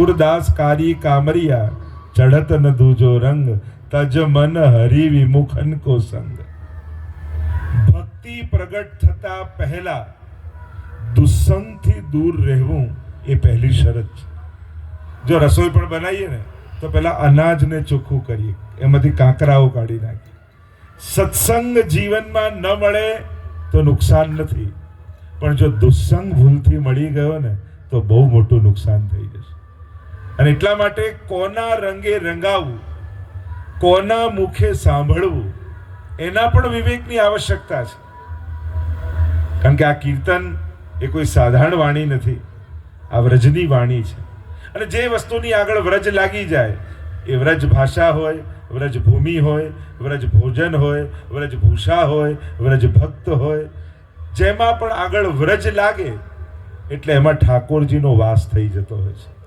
સુરદાસ કારી કામરિયા ચઢત ન દૂજો રંગ, તજ મન હરિ વિમુખન કો સંગ. ભક્તિ પ્રગટ થતા પહેલા દુસ્સંગથી દૂર રહેવું એ પહેલી શરત છે. જો રસોઈ પણ બનાવીએ ને, તો પહેલા અનાજને ચોખ્ખું કરીએ. એમાંથી કાંકરાઓ કાઢી નાખીએ. સત્સંગ જીવનમાં ન મળે તો નુકસાન નથી. પણ જો દુસ્સંગ ભૂલથી મળી ગયો ને, તો બહુ મોટું નુકસાન થઈ જશે. અને એટલા માટે કોના રંગે રંગાવવું કોના મુખે સાંભળવું, એના પણ વિવેકની આવશ્યકતા છે. કારણ કે આ કીર્તન એ કોઈ સાધારણ વાણી નથી, આ વ્રજની વાણી છે. અને જે વસ્તુની આગળ વ્રજ લાગી જાય, એ વ્રજ ભાષા હોય, વ્રજ ભૂમિ હોય, વ્રજ ભોજન હોય, વ્રજ ભૂષા હોય, વ્રજ ભક્ત હોય, જેમાં પણ આગળ વ્રજ લાગે, એટલે એમાં ઠાકોરજીનો વાસ થઈ જતો હોય છે.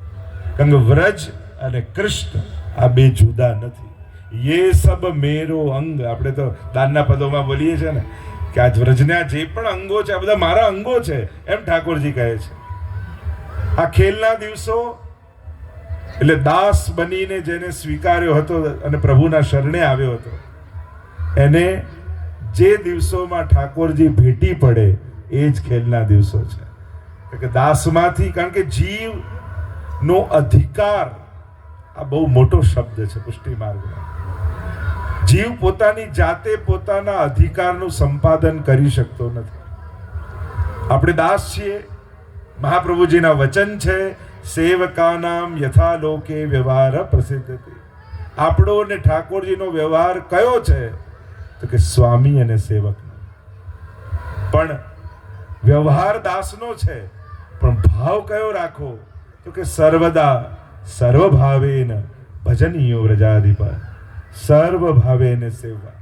કારણ કે વ્રજ અને કૃષ્ણ આ બે જુદા નથી. યે સબ મેરો અંગ. આપણે તો દાનના પદોમાં બોલીએ છીએ ને કે આ વ્રજના જે પણ અંગો છે, આ બધા મારા અંગો છે, એમ ઠાકોરજી કહે છે. આ ખેલના દિવસો, એટલે દાસ બનીને જેને સ્વીકાર્યો હતો અને પ્રભુના શરણે આવ્યો હતો, એને જે દિવસોમાં ઠાકોરજી ભેટી પડે, એ જ ખેલના દિવસો છે. કે દાસમાંથી, કારણ કે જીવ નો અધિકાર. આ બહુ મોટો શબ્દ છે, પુષ્ટિ માર્ગમાં જીવ પોતાની જાતે પોતાના અધિકારનું સંપાદન કરી શકતો નથી. આપણે દાસ છીએ, મહાપ્રભુજીના વચન છે, સેવકાનામ યથા લોકે વ્યવહાર પ્રસિદ્ધ આપણો ને ઠાકોરજીનો વ્યવહાર કયો છે? તો કે સ્વામી અને સેવકનો પણ વ્યવહાર દાસનો છે, પણ ભાવ કયો રાખો? તો કે સર્વદા સર્વભાવેન ભજનીયો વ્રજાધિપ, સર્વભાવેને સેવા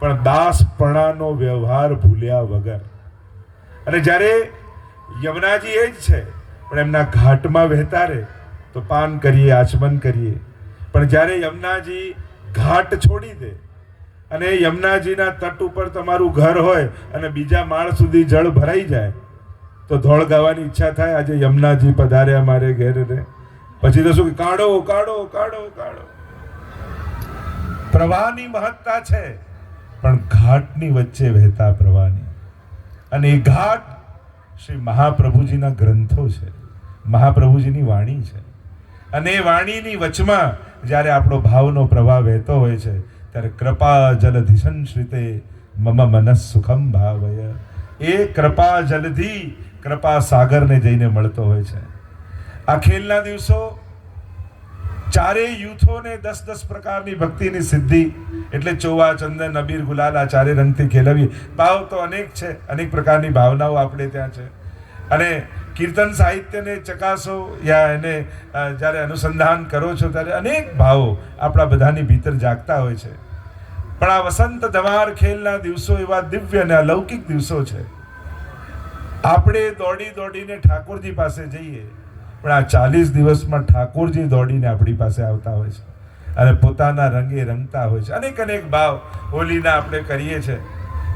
પણ દાસપણાનો વ્યવહાર ભૂલ્યા વગર. અને જ્યારે યમુનાજી એ જ છે, પણ એમના ઘાટમાં વહેતા રહે, તો પાન કરીએ, આચમન કરીએ. પણ જ્યારે યમુનાજી ઘાટ છોડી દે, અને યમુનાજીના તટ ઉપર તમારું ઘર હોય અને બીજા માળ સુધી જળ ભરાઈ જાય તો ધોળ ગાવાની ઈચ્છા થાય. આજે યમુનાજી પધાર્યા મારે ઘેર રે પછી તો શું કાઢો કાઢો કાઢો કાઢો. પ્રવાહની મહત્તા છે, પણ ઘાટની વચ્ચે વહેતા પ્રવાહની. અને એ ઘાટ શ્રી મહાપ્રભુજીના ગ્રંથો છે. મહાપ્રભુજીની વાણી છે. અને એ વાણીની વચમાં જ્યારે આપણો ભાવનો પ્રવાહ વહેતો હોય છે, ત્યારે કૃપા જલધિ સંશ્રિતે મમ મનસ સુખમ ભાવય. એ કૃપા જલધિ કૃપા સાગરને જઈને મળતો હોય છે. આ ખેલના દિવસો ચારેય યુથોને દસ દસ પ્રકારની ભક્તિની સિદ્ધિ, એટલે ચોવા, ચંદન અબીર ગુલાલ આ ચારે રંગથી ખેલવી ભાવ તો અનેક છે, અનેક પ્રકારની ભાવનાઓ આપણે ત્યાં છે. અને કીર્તન સાહિત્યને ચકાસો યા એને જ્યારે અનુસંધાન કરો છો ત્યારે અનેક ભાવો આપણા બધાની ભીતર જાગતા હોય છે. પણ આ વસંત ધમાર ખેલના દિવસો એવા દિવ્ય અને અલૌકિક દિવસો છે. આપણે દોડી દોડીને ઠાકોરજી પાસે જઈએ, પણ આ ચાલીસ દિવસમાં ઠાકોરજી દોડીને આપણી પાસે આવતા હોય છે અને પોતાના રંગે રંગતા હોય છે. અનેક અનેક ભાવ હોલીના આપણે કરીએ છીએ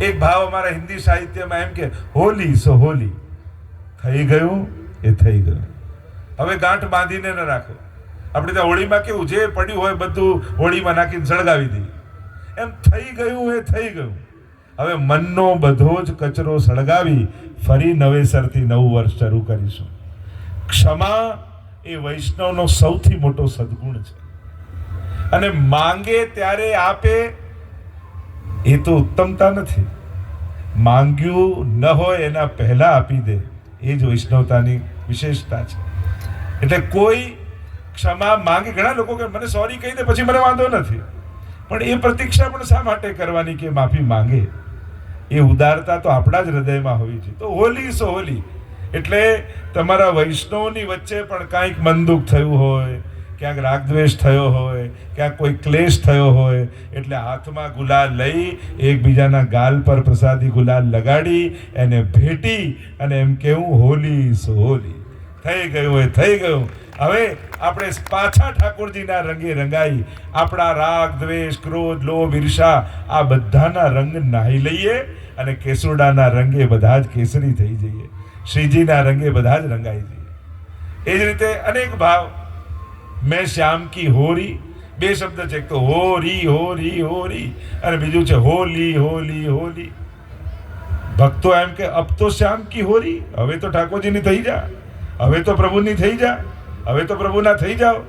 એક ભાવ અમારા હિન્દી સાહિત્યમાં એમ કે, હોલી સો હોલી, થઈ ગયું એ થઈ ગયું. હવે ગાંઠ બાંધીને ન રાખો. આપણે ત્યાં હોળીમાં કેવું, જે પડ્યું હોય બધું હોળીમાં નાખીને સળગાવી દઈએ. એમ થઈ ગયું એ થઈ ગયું. હવે મનનો બધો જ કચરો સળગાવી ફરી નવેસરથી નવું વર્ષ શરૂ કરીશું. ક્ષમા એ વૈષ્ણવનો સૌથી મોટો સદગુણ છે. અને માંગે ત્યારે આપે એ તો ઉત્તમતા નથી. માંગ્યું ન હોય એના પહેલા આપી દે. એ જ વૈષ્ણવતાની વિશેષતા છે. એટલે કોઈ ક્ષમા માંગે, ઘણા લોકો કે મને સોરી કહી દે, પછી મને વાંધો નથી. પણ એ પ્રતીક્ષા પણ શા માટે કરવાની કે માફી માંગે? એ ઉદારતા તો આપણા જ હૃદયમાં હોવી જોઈએ. તો હોલી સો હોલી. એટલે તમારા વૈષ્ણવની વચ્ચે પણ કાંઈક મનદુખ થયું હોય, ક્યાંક રાગદ્વેષ થયો હોય, ક્યાંક કોઈ ક્લેશ થયો હોય, એટલે હાથમાં ગુલાલ લઈ એકબીજાના ગાલ પર પ્રસાદી ગુલાલ લગાડી, એને ભેટી અને એમ કેવું હોલી સો હોલી. થઈ ગયું એ થઈ ગયું. હવે આપણે પાછા ઠાકોરજીના રંગે રંગાઈ, આપણા રાગ, દ્વેષ, ક્રોધ, લોભ, ઈર્ષા, આ બધાના રંગ નાહી લઈએ અને કેસુડાના રંગે બધા જ કેસરી થઈ જઈએ. શ્રીજીના રંગે બધા જ રંગાઈ જઈએ. એ જ રીતે અનેક ભાવ. મેં શ્યામ કી હોરી. બે શબ્દ છે, એક તો હોરી હોરી હોરી અને બીજું છે હોલી હોલી હોલી. ભક્તો એમ કે, અબ તો શ્યામ કી હોરી, હવે તો ઠાકોરજીની થઈ જા, હવે તો પ્રભુની થઈ જા. હવે તો પ્રભુના થઈ જાઓ.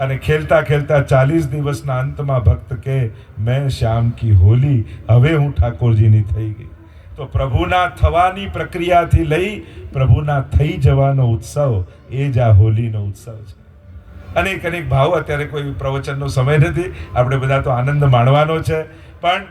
અને ખેલતા ખેલતા ચાલીસ દિવસના અંતમાં ભક્ત કે મેં શ્યામ કી હોલી, હવે હું ઠાકોરજીની થઈ ગઈ. તો પ્રભુના થવાની પ્રક્રિયાથી લઈ પ્રભુના થઈ જવાનો ઉત્સવ, એ જ આ હોલીનો ઉત્સવ છે. અનેક અનેક ભાવ અત્યારે કોઈ પ્રવચનનો સમય નથી. આપણે બધા તો આનંદ માણવાનો છે. પણ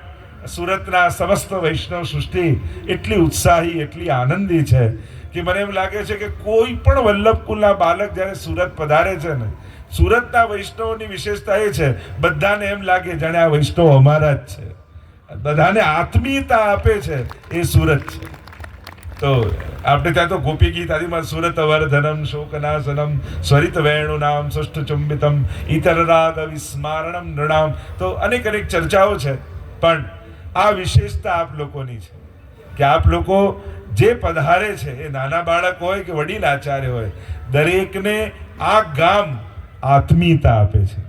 સુરતના સમસ્ત વૈષ્ણવ સૃષ્ટિ એટલી ઉત્સાહી, એટલી આનંદી છે કે મને એમ લાગે છે કે કોઈ પણ વલ્લભકુલના બાલક જ્યારે સુરત પધારે છે ને, સુરતના વૈષ્ણવની વિશેષતા એ છે, બધાને એમ લાગે જાણે આ વૈષ્ણવ અમારા જ છે. બધાને આત્મીયતા આપે છે એ સુરત છે. તો આપણે ત્યાં તો ગોપી ગીત આદિમાં સુરત વર્ધનમ શોકનાશનમ સ્વરિત વેણુ નામ સુષ્ટ ચુંબિતમ ઇતર રાગ વિસ્મારણમ નૃણામ. તો અનેક અનેક ચર્ચાઓ છે, પણ આ વિશેષતા આપ લોકોની છે. કે આપ લોકો જે પધારે છે, એ નાના બાળક હોય કે વડીલ આચાર્ય હોય, દરેકને આ ગામ આત્મીયતા આપે છે.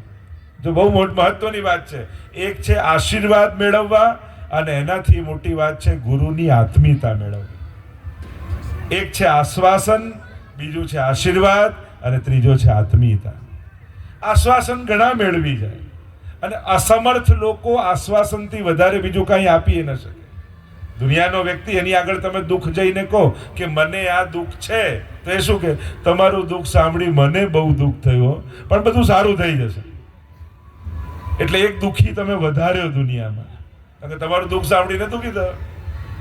જો બહુ મોટ મહત્વની વાત છે, એક છે આશીર્વાદ મેળવવા અને એનાથી મોટી વાત છે ગુરુની આત્મીયતા મેળવવી. એક છે આશ્વાસન, બીજું છે આશીર્વાદ અને ત્રીજો છે આત્મીયતા. આશ્વાસન ઘણા મેળવી જાય. અને અસમર્થ લોકો આશ્વાસનથી વધારે બીજું કાંઈ આપી ન શકે. દુનિયાનો વ્યક્તિ, એની આગળ તમે દુઃખ જઈને કહો કે મને આ દુઃખ છે, તો એ શું કે, તમારું દુઃખ સાંભળી મને બહુ દુઃખ થયું પણ બધું સારું થઈ જશે. એટલે એક દુઃખી તમે વધાર્યો દુનિયામાં. કારણ તમારું દુઃખ સાંભળીને દુઃખી થયો.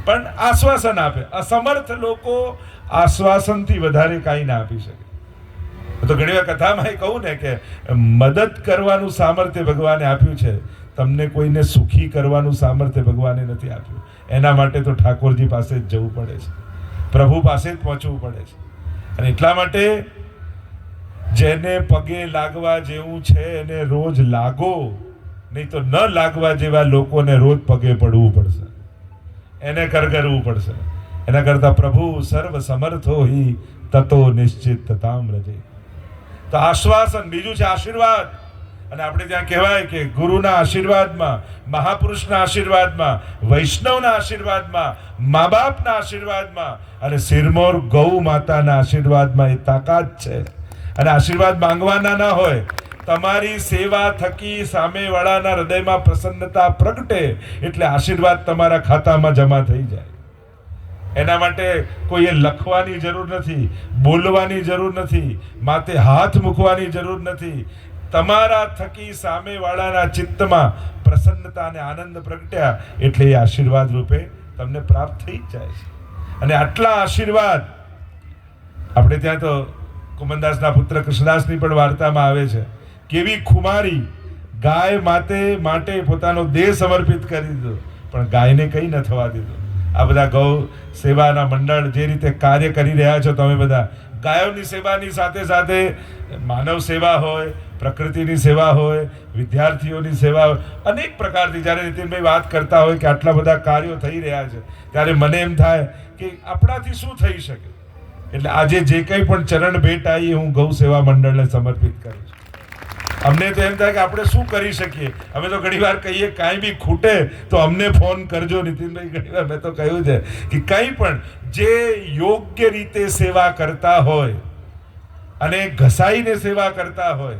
પણ આશ્વાસન આપે. અસમર્થ લોકો આશ્વાસનથી વધારે કાંઈ ના આપી શકે. તો ઘણી વાર કથામાં એ કહું ને કે, મદદ કરવાનું સામર્થ્ય ભગવાને આપ્યું છે. તમને કોઈને સુખી કરવાનું સામર્થ્ય ભગવાને નથી આપ્યું. એના માટે તો ઠાકોરજી પાસે જ જવું પડે છે. પ્રભુ પાસે જ પહોંચવું પડે છે. અને એટલા માટે જેને પગે લાગવા જેવું છે એને રોજ લાગો, નહીં તો ન લાગવા જેવા લોકોને રોજ પગે પડવું પડશે. એને કરગરવું પડશે. એના કરતા પ્રભુ સર્વ સમર્થો હિ, તતો નિશ્ચિત તતામ રજે. તો આશ્વાસન, બીજું છે આશીર્વાદ. અને આપણે ત્યાં કહેવાય કે ગુરુના આશીર્વાદમાં, મહાપુરુષના આશીર્વાદમાં, વૈષ્ણવના આશીર્વાદમાં મા બાપના આશીર્વાદમાં અને સિરમોર ગૌ માતાના આશીર્વાદમાં એ તાકાત છે. અને આશીર્વાદ માંગવાના ના હોય, તમારી સેવા થકી સામેવાળાના હૃદયમાં પ્રસન્નતા પ્રગટે એટલે આશીર્વાદ તમારા ખાતામાં જમા થઈ જાય. એના માટે કોઈએ લખવાની જરૂર નથી, બોલવાની જરૂર નથી, માથે હાથ મૂકવાની જરૂર નથી તમારા થકી સામેવાળાના ચિત્તમાં પ્રસન્નતા અને આનંદ પ્રગટ્યા એટલે એ આશીર્વાદ રૂપે તમને પ્રાપ્ત થઈ જાય છે. અને આટલા આશીર્વાદ આપણે ત્યાં તો કુમનદાસના પુત્ર કૃષ્ણદાસની પણ વાર્તામાં આવે છે. કેવી ખુમારી ગાય માતે માટે પોતાનો દેહ સમર્પિત કરી દીધો, પણ ગાયને કંઈ ન થવા દીધું. આ બધા ગૌ સેવાના મંડળ જે રીતે કાર્ય કરી રહ્યા છો, તમે બધા ગાયોની સેવાની સાથે સાથે માનવ સેવા હોય પ્રકૃતિની સેવા હોય, વિદ્યાર્થીઓની સેવા હોય, અનેક પ્રકારથી જ્યારે નીતિનભાઈ વાત કરતા હોય કે આટલા બધા કાર્યો થઈ રહ્યા છે, ત્યારે મને એમ થાય કે આપણાથી શું થઈ શકે? એટલે આજે જે કંઈ પણ ચરણ ભેટ આવી હું ગૌ સેવા મંડળને સમર્પિત કરું છું અમને તો એમ થાય કે આપણે શું કરી શકીએ? અમે તો ઘણી વાર કહીએ, કાંઈ બી ખૂટે, તો અમને ફોન કરજો. નીતિનભાઈ ઘણી વાર મેં તો કહ્યું છે કે કંઈ પણ જે યોગ્ય રીતે સેવા કરતા હોય અને ઘસાઈને સેવા કરતા હોય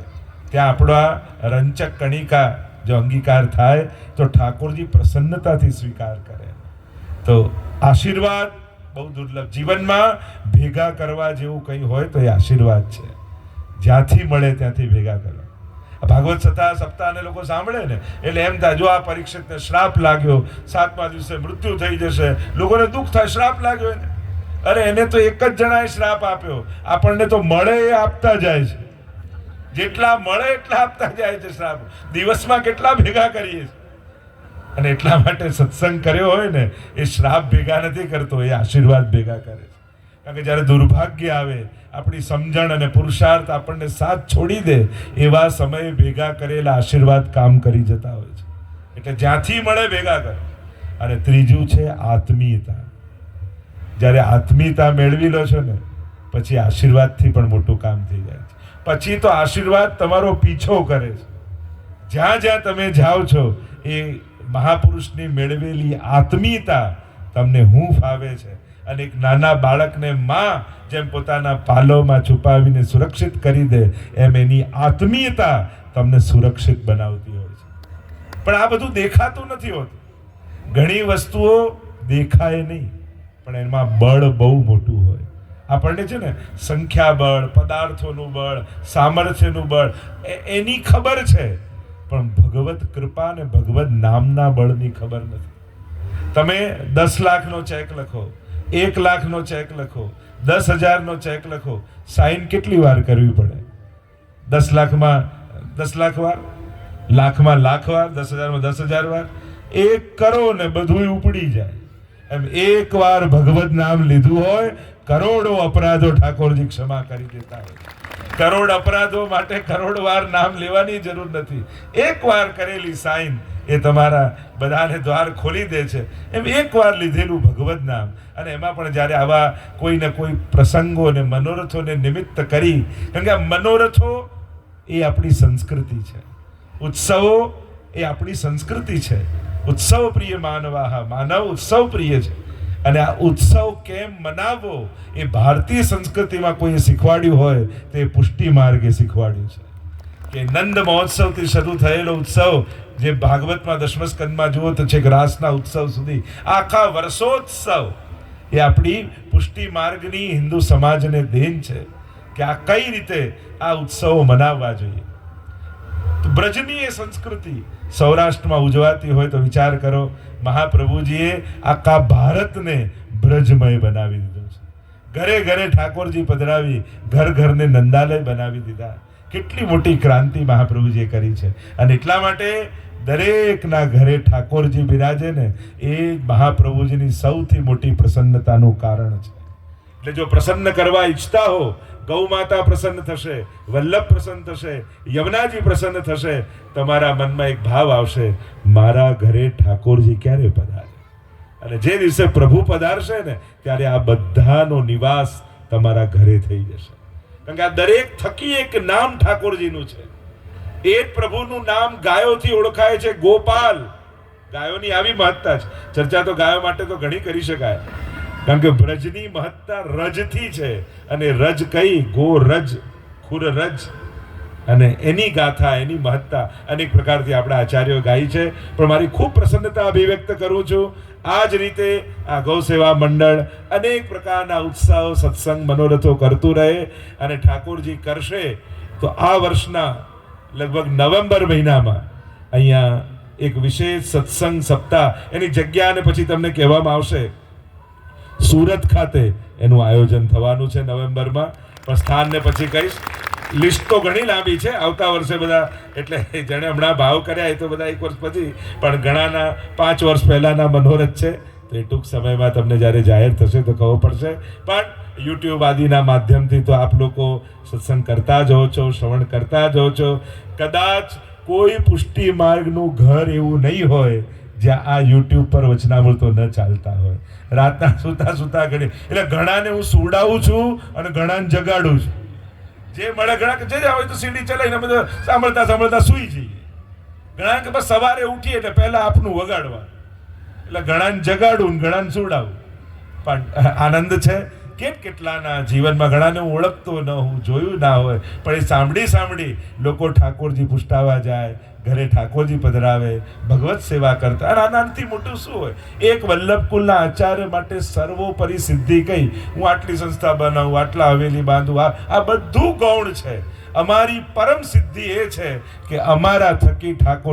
ત્યાં આપણા રંચક કણિકા જો અંગીકાર થાય, તો ઠાકોરજી પ્રસન્નતાથી સ્વીકાર કરે. તો આશીર્વાદ બહુ દુર્લભ. જીવનમાં ભેગા કરવા જેવું કંઈ હોય તો એ આશીર્વાદ છે. જ્યાંથી મળે ત્યાંથી ભેગા કરો. ભાગવત સપ્તાહ સપ્તાહને લોકો સાંભળે ને, એટલે એમ થાય, જો આ પરીક્ષિતને શ્રાપ લાગ્યો, સાતમા દિવસે મૃત્યુ થઈ જશે, લોકોને દુઃખ થાય, શ્રાપ લાગ્યો એને. અરે એને તો એક જ જણાએ શ્રાપ આપ્યો. આપણને તો મળે એ આપતા જાય છે. જેટલા મળે એટલા આપતા જાય છે શ્રાપ દિવસમાં કેટલા ભેગા કરીએ અને એટલા માટે સત્સંગ કર્યો હોય ને, એ શ્રાપ ભેગા નથી કરતો, એ આશીર્વાદ ભેગા કરે છે. કારણ કે જ્યારે દુર્ભાગ્ય આવે, આપણી સમજણ અને પુરુષાર્થ આપણને સાથ છોડી દે, એવા સમયે ભેગા કરેલા આશીર્વાદ કામ કરી જતા હોય છે. એટલે જ્યાંથી મળે ભેગા કરે. અને ત્રીજું છે આત્મીયતા. જ્યારે આત્મીયતા મેળવી લો છો ને, પછી આશીર્વાદથી પણ મોટું કામ થઈ જાય છે. પછી તો આશીર્વાદ તમારો પીછો કરે છે. જ્યાં જ્યાં તમે જાઓ છો, એ મહાપુરુષની મેળવેલી આત્મીયતા તમને હું ફાવે છે અને એક નાના બાળકને માં જેમ પોતાના પાલોમાં છુપાવીને સુરક્ષિત કરી દે, એમ એની આત્મીયતા તમને સુરક્ષિત બનાવતી હોય છે. પણ આ બધું દેખાતું નથી હોતું. ઘણી વસ્તુઓ દેખાય નહીં, પણ એમાં બળ બહુ મોટું હોય. આપણને છે ને સંખ્યા બળ પદાર્થોનું બળ, સામર્થ્યનું બળ એની ખબર છે. પણ ભગવત કૃપા અને ભગવત નામના બળની ખબર નથી. તમે દસ લાખનો ચેક લખો, એક લાખનો ચેક લખો, દસ હજારનો ચેક લખો, સાઈન કેટલી વાર કરવી પડે? દસ લાખમાં, દસ લાખ વાર? લાખમાં લાખ વાર, દસ હજારમાં દસ હજાર વાર? એક કરો ને બધું ઉપડી જાય. એમ એક વાર ભગવત નામ લીધું હોય કરોડો અપરાધો ઠાકોરજી ક્ષમા કરી દેતા હોય. કરોડ અપરાધો માટે કરોડ વાર નામ લેવાની જરૂર નથી. એક વાર કરેલી સાઈન એ તમારા બધાને દ્વાર ખોલી દે છે. એમ એક વાર લીધેલું ભગવદ નામ. અને એમાં પણ જ્યારે આવા કોઈને કોઈ પ્રસંગો અને મનોરથોને નિમિત્ત કરી, કારણ કે આ મનોરથો એ આપણી સંસ્કૃતિ છે. ઉત્સવો એ આપણી સંસ્કૃતિ છે. ઉત્સવ પ્રિય માનવાહ, માનવ ઉત્સવ પ્રિય છે. અને આ ઉત્સવ કેમ મનાવવો એ ભારતીય સંસ્કૃતિમાં કોઈએ શીખવાડ્યું હોય તો પુષ્ટિ માર્ગે શીખવાડ્યું છે. કે નંદ મહોત્સવથી શરૂ થયેલો ઉત્સવ, જે ભાગવતમાં દશમસ્કંદમાં જુઓ તો છેક રાસના ઉત્સવ સુધી, આખા વર્ષોત્સવ એ આપણી પુષ્ટિ માર્ગની હિન્દુ સમાજને દેન છે કે આ કઈ રીતે આ ઉત્સવો મનાવવા જોઈએ. બ્રજની એ સંસ્કૃતિ સૌરાષ્ટ્રમાં ઉજવાતી હોય તો વિચાર કરો, મહાપ્રભુજીએ આખા ભારતને બ્રજમય બનાવી દીધું છે. ઘરે ઘરે ઠાકોરજી પધરાવી, ઘર ઘરને નંદાલય બનાવી દીધા. કેટલી મોટી ક્રાંતિ મહાપ્રભુજીએ કરી છે. અને એટલા માટે દરેકના ઘરે ઠાકોરજી બિરાજે ને એ મહાપ્રભુજીની સૌથી મોટી પ્રસન્નતાનું કારણ છે. એટલે જો પ્રસન્ન કરવા ઈચ્છતા હો ગૌ માતા પ્રસન્ન થશે, વલ્લભ પ્રસન્ન થશે, યમુનાજી પ્રસન્ન થશે, તમારા મનમાં એક ભાવ આવશે, મારા ઘરે ઠાકોરજી ક્યારે પધારે? અને જે દિવસે પ્રભુ પધારશે ને, ત્યારે આ બધાનો નિવાસ તમારા ઘરે થઈ જશે. કારણ કે આ દરેક થકી એક નામ ઠાકોરજીનું છે. એ જ પ્રભુનું નામ ગાયોથી ઓળખાય છે ગોપાલ. ગાયોની આવી મહત્તા છે. ચર્ચા તો ગાયો માટે તો ઘણી કરી શકાય. કારણ કે બ્રજની મહત્તા રજથી છે અને રજ કઈ? ગો રજ, ખુર રજ. અને એની ગાથા, એની મહત્તા અનેક પ્રકારથી આપણા આચાર્યો ગાઈ છે. પણ મારી ખૂબ પ્રસન્નતા અભિવ્યક્ત કરું છું. આ જ રીતે આ ગૌ સેવા મંડળ અનેક પ્રકારના ઉત્સાહો, સત્સંગ, મનોરથો કરતું રહે અને ઠાકોરજી કરશે તો આ વર્ષના લગભગ નવેમ્બર મહિનામાં અહીંયા એક વિશેષ સત્સંગ સપ્તાહ એની જગ્યા અને પછી તમને કહેવામાં આવશે સુરત ખાતે એનું આયોજન થવાનું છે નવેમ્બરમાં. પણ સ્થાનને પછી કહીશ, લિસ્ટ તો ઘણી લાંબી છે. આવતા વર્ષે બધા, એટલે જેણે હમણાં ભાવ કર્યા એ તો બધા એક વર્ષ પછી, પણ ઘણાના પાંચ વર્ષ પહેલાંના મનોરથ છે. તો એ ટૂંક સમયમાં તમને જ્યારે જાહેર થશે તો ખબર પડશે. પણ યુટ્યુબ આદિના માધ્યમથી તો આપ લોકો સત્સંગ કરતા જ હો છો, શ્રવણ કરતા જ હો છો. કદાચ કોઈ પુષ્ટિ માર્ગનું ઘર એવું નહીં હોય જ્યાં આ યુટ્યુબ પર વચનામૃતો ન ચાલતા હોય. રાતના સુતા સુતા ઘડી, એટલે ઘણાને હું સુડાવું છું અને ઘણાને જગાડું છું. જે મળે ઘણા જે હોય તો સીડી ચલાવીને બધા સાંભળતા સાંભળતા સૂઈ જઈએ. ઘણા કે બસ સવારે ઉઠીએ એટલે પહેલાં આપનું વગાડવા એટલે ઘણાને જગાડું ઘણાને સુડાવું પણ આનંદ છે? કેટ કેટલાના જીવનમાં ઘણાને હું ઓળખતો ન હું, જોયું ના હોય. પણ એ સાંભળી સાંભળી લોકો ઠાકોરજી પુષ્ટાવા જાય ઘરે ઠાકોરજી પધરાવે, ભગવત સેવા કરતા. અને આનાથી મોટું શું હોય? એક વલ્લભ કુલના આચાર્ય માટે સર્વોપરી સિદ્ધિ કઈ? હું આટલી સંસ્થા બનાવું, આટલા હવેલી બાંધું, આ આ બધું ગૌણ છે. અમારી પરમ સિદ્ધિ એ છે કે અમારા થકી ઠાકોર